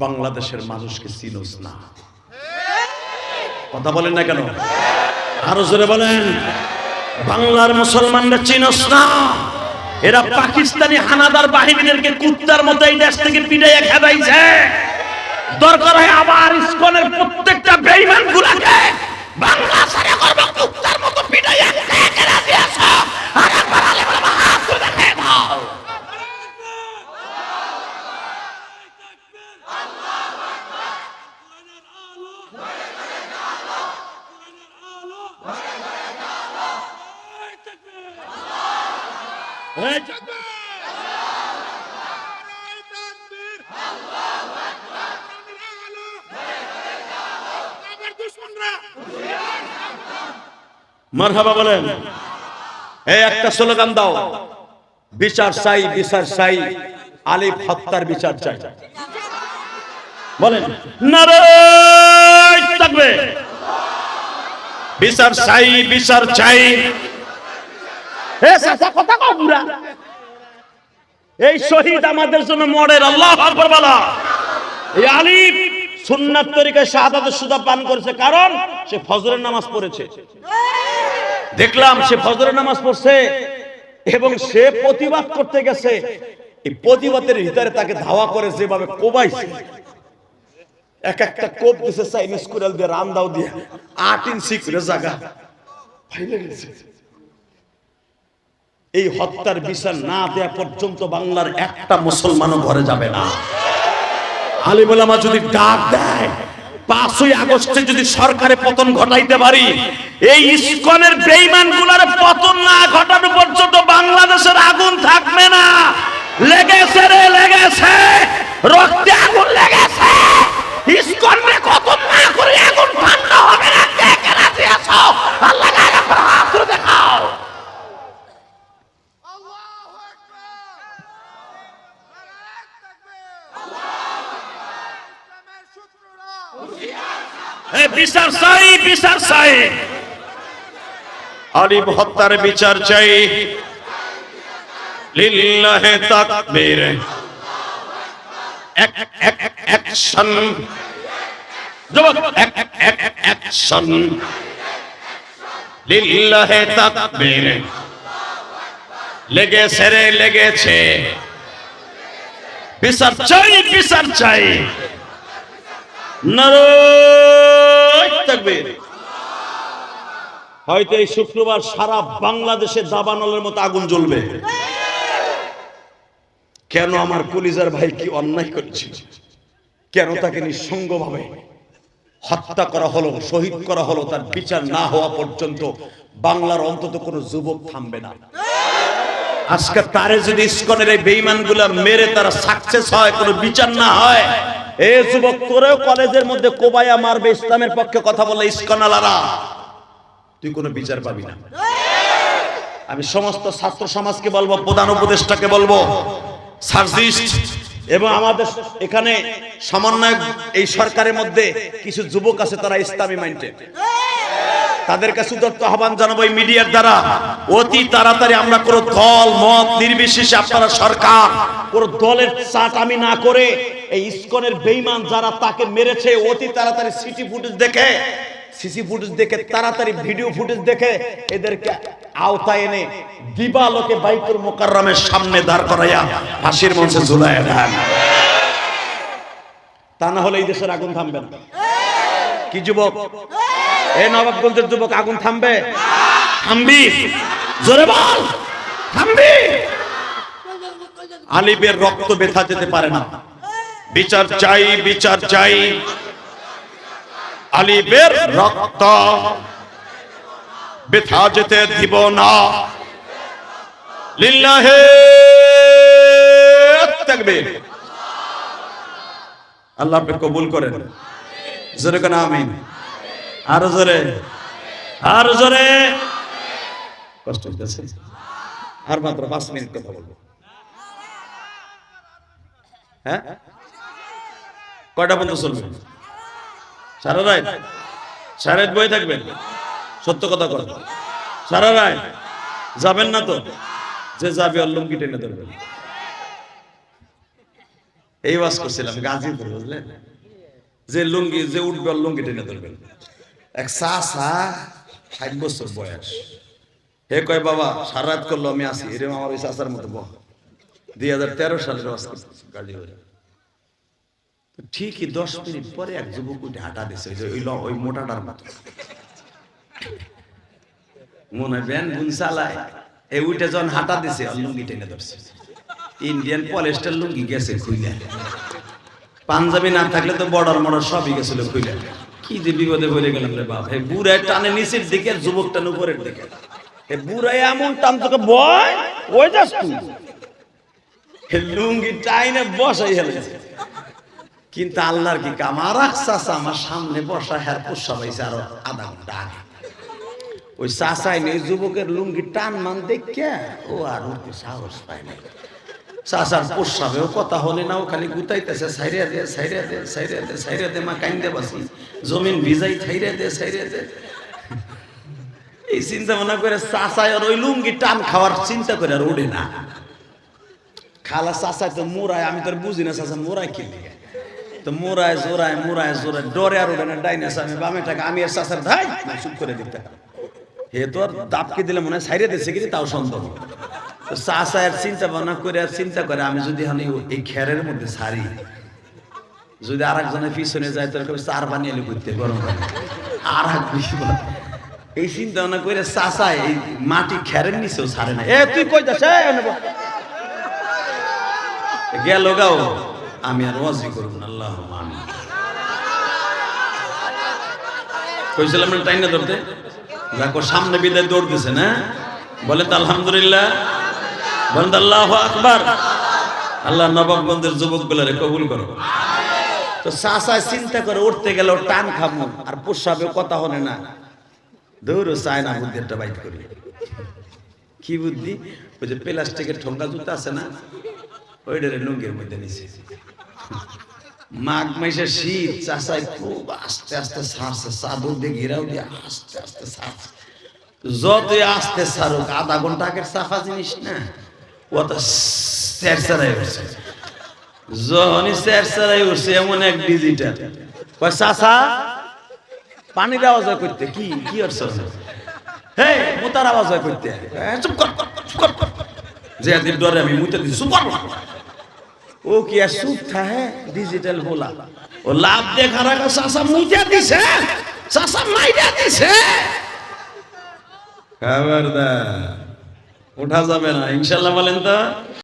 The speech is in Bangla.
বাংলাদেশের মানুষকে চিনোস না। কথা বলেন না কেন? আরও জোরে বলেন। বাংলার মুসলমানরা চিনোস না। এরা পাকিস্তানি হানাদার বাহিনীদেরকে কুত্তার মতো এই দেশ থেকে পিটাইয়া খেদাইছে। দরকার হয় আবার ইসকনের প্রত্যেকটা বেঈমান গুলাকে বাংলা সারা করব, কুত্তার মতো পিটাইয়া খেয়ে রাজি আছো আর একবার আলে বলে হাত তুলে দেখায় দাও এই মারহাবা বলেন। এই একটা স্লোগান দাও। বিচার চাই বিচার চাই। আলিফ হত্যার বিচার চাই। বলেন নারায় থাকবে। বিচার চাই বিচার চাই। এ এই শহীদ আমাদের জন্য মরের আল্লাহ আকবার বলা। তরিকায় শাহাদাতের সুদা পান করেছে, কারণ সে ফজরের নামাজ পড়েছে। দেখলাম সে ফজরের নামাজ পড়ছে এবং সে প্রতিবাদ করতে গেছে। এই প্রতিবাদের ভিতরে তাকে ধাওয়া করে যেভাবে কোবাইছে। এক একটা কোপ দিছে চাইনিজ কুড়াল দিয়ে রান্দাও দিয়ে, আট ইঞ্চি করে জায়গা ফাইলে গেছে এই হত্যার বিচার না দেয়া পর্যন্ত বাংলার একটা মুসলমানও ঘরে যাবে না। আলিম ওলামা যদি ডাক দেয়, পাঁচই আগস্টে যদি সরকারে পতন ঘটাইতে পারি, এই ইস্কনের বেইমানগুলার পতন না ঘটানো পর্যন্ত বাংলাদেশের আগুন থাকবে না। লেগেছে রে, লেগেছে রক্তে আগুন লেগেছে ইস্কনে কত না করে আগুন ঠান্ডা হবে না দেখে রাজি আছো আল্লাহ একবার হাত তুলে দেখাও আল্লাহু আকবার নারায়ে তাকবীর ইসলামের শত্রুরা এ বিচার চাই বিচার চাই। আলিম হত্যার বিচার চাই। লিল্লাহে তাকবীর। এক এক অ্যাকশন যুবক এক এক অ্যাকশন লিল্লাহে তাকবীর। লেগেছে রে লেগেছে। বিচার চাই বিচার চাই। নারায় তাকবীর হয়তো এই শুক্রবার সারা বাংলাদেশে দাবানলের মতো আগুন জ্বলবে। কেন আমার কলিজার ভাই কি অন্যায় করেছিল কেন তাকে নিঃসঙ্গভাবে হত্যা করা হলো, শহীদ করা হলো, তার বিচার না হওয়া পর্যন্ত বাংলার অন্তত কোনো যুবক থামবে না। আজকে তারে যদি ইস্কনের এই বেইমান মেরে তারা সাকসেস হয়, কোনো বিচার না হয় এ যুবক, তোরেও কলেজের মধ্যে কোবায়া মারবে, ইসলামের পক্ষে কথা বলে, ইস্কনালারা। তুই কোনো বিচার পাবি না। আমি সমস্ত ছাত্র সমাজকে বলব, প্রধান উপদেষ্টাকে বলব, সার্জিস্ট, এবং আমাদের এখানে সমন্বয় এই সরকারের মধ্যে কিছু যুবক আছে, তারা ইসলামী মাইন্ডেড। তাদের কাছে উদাত্ত আহ্বান জানাব এই মিডিয়ার দ্বারা। অতি তাড়াতাড়ি আমরা কোনো দল, মত নির্বিশেষে আপনারা সরকার, কোন দলের চাট আমি না করে এই ইসকনের বেইমান যারা তাকে মেরেছে, অতি তাড়াতাড়ি সিটি ফুটেজ দেখে, সিসি ফুটেজ দেখে, তাড়াতাড়ি ভিডিও ফুটেজ দেখে এদেরকে আওতায় এনে দিবালোকে বাইতুল মোকাররমের সামনে দাঁড় করাইয়া ফাঁসির মঞ্চে ঝুলাইয়া দেন। তা না হলে এই দেশের আগুন থামবে না। কি যুবক? এই নবাবগঞ্জের যুবক আগুন থামবে? থামবি। জোরে বল। থামবি। আলিবের রক্ত বেথা যেতে পারে না। বিচার চাই বিচার চাই। আলিবের রক্ত বেথা যেতে দিব না। লিল্লাহে তাকবীর আল্লাহ কবুল করেন। জোরে কেন, আমিন। আরও জোরে। আরও জোরে। কষ্ট হইতেছে। আর মাত্র পাঁচ মিনিট কথা বলব। হ্যাঁ? কয়টা পর্যন্ত চলবে? সারা রাত? সারা বই থাকবেন? সত্য কথা কর। সারা রাত? যাবেন না তো? যে যাবে অল্লম কি টেনে ধরবেন। এই ওয়াজ করছিলাম গাজীপুর, বুঝলেন? যে লুঙ্গি, যে উঠবে ওর লুঙ্গি টেনে ধরবেন। এক সা সা ষাট বছর বয়স। হে কয়, বাবা সারা রাত করল আমি আসি। এরকম আমার ওই চাচার মতো বহ দুই হাজার তেরো সালের গাজীপুরে তো ঠিকই দশ মিনিট পরে এক যুবক উঠে হাঁটা দিছে। ওই ওই মোটাটার মতো। মনে হয় ব্যান বুন চালায়। এই উঠে যখন হাঁটা দিছে লুঙ্গি টেনে ধরছে। ইন্ডিয়ান পলিস্টার লুঙ্গি গেছে খুইলা। পাঞ্জাবি না থাকলে তো বর্ডার মর্ডার সবই গেছিল খুইলা। কি বিপদে পড়ে গেলাম রে বাপ? হে বুড়ায় টানে নিচের দিকে যুবক উপরের দিকে। বুড়ায় এমন টান তোকে বয়, ওই যাস তুই। লুঙ্গি টাইনে বসাই কিন্তু আল্লাহর কি কাম? আর আমার সামনে বসা হ্যার পোষা পাইছে আরও আধা ঘণ্টা ওই চাচাই নেই যুবকের লুঙ্গি টান মান দেখে, ও আর সাহস পায় না চাচার পোষাবেও কথা হলে না ও খালি গুতাইতেছে, সাইরিয়া দে সাইরিয়া দে সাইরিয়া দে সাইরিয়া দে, মা কাইন্দে বাসি। জমিন ভিজাই থাইরিয়া দে, সাইরিয়া দে। এই চিন্তা ভাবনা করে চাচাই আর ওই লুঙ্গি টান খাওয়ার চিন্তা করে আর ওঠে না। খালা চাচাই তো মোরায় আমি তোর বুঝি না চাচা মোরায় কি? তো মোরায় জোরায় মোরায় জোরায় ডরে আর ওঠে না ডাইনাস আমি বামে টাকা আমি আর চাচার ধাই চুপ করে দিতে। হে তো দাপকে দিলে মনে হয় সাইরে দিচ্ছে কিন্তু তাও সন্দেহ। আর চিন্তা ভাবনা করে আর চিন্তা করে আমি যদি হানি এই খেরের মধ্যে সারি যদি আর একজনের পিছনে যায় কবে চার পানি এলে করতে গরম আর এক এই চিন্তা ভাবনা করে চাচা এই মাটি খেরের নিচেও ছাড়ে না এ তুই কই যাস। গেল গাও আমি আর ওয়াজি করব না আল্লাহ আমি কইছিলাম না টাইনা ধরতে? দেখো সামনে বিদায় দৌড়তেছে না? বলে তো আলহামদুলিল্লাহ। আল্লাহ আকবার। আল্লাহ নবাবগঞ্জের যুবক গুলারে কবুল করো। তো চাষায় চিন্তা করে উঠতে গেল টান খাব আর পোষাবে কথা হলে না। দৌড়ো চায় না বুদ্ধি একটা বাইট করি। কি বুদ্ধি? ওই যে প্লাস্টিকের ঠোঙ্গা জুতা আছে না ওইটারে লুঙ্গির মধ্যে নিছে। মাঘ মাসে শীত চাষায় খুব আস্তে আস্তে ছাড়ছে চাদর দিয়ে ঘেরাও দিয়ে আস্তে আস্তে ছাড়ছে যতই আস্তে ছাড়ুক আধা ঘণ্টা আগের সাফা জিনিস না। ও তো স্যার স্যারাই উঠছে। যখনই স্যার স্যারাই উঠছে এমন এক ডিজিটাল। কয় চাষা পানির আওয়াজ হয় করতে কি কি অর্থ হে মোতার আওয়াজ হয় করতে এ, চুপ কর চুপ কর। যে এদিন ডরে আমি মুতে দিছি চুপ কর। ও কি আর চুপ থাকে? ডিজিটাল বলা ও লাভ দেখার আগে চাষা মুতে দিছে। চাষা মাইরা দিছে। খবরদার। ওঠা যাবে না ইনশাল্লাহ বলেন তো।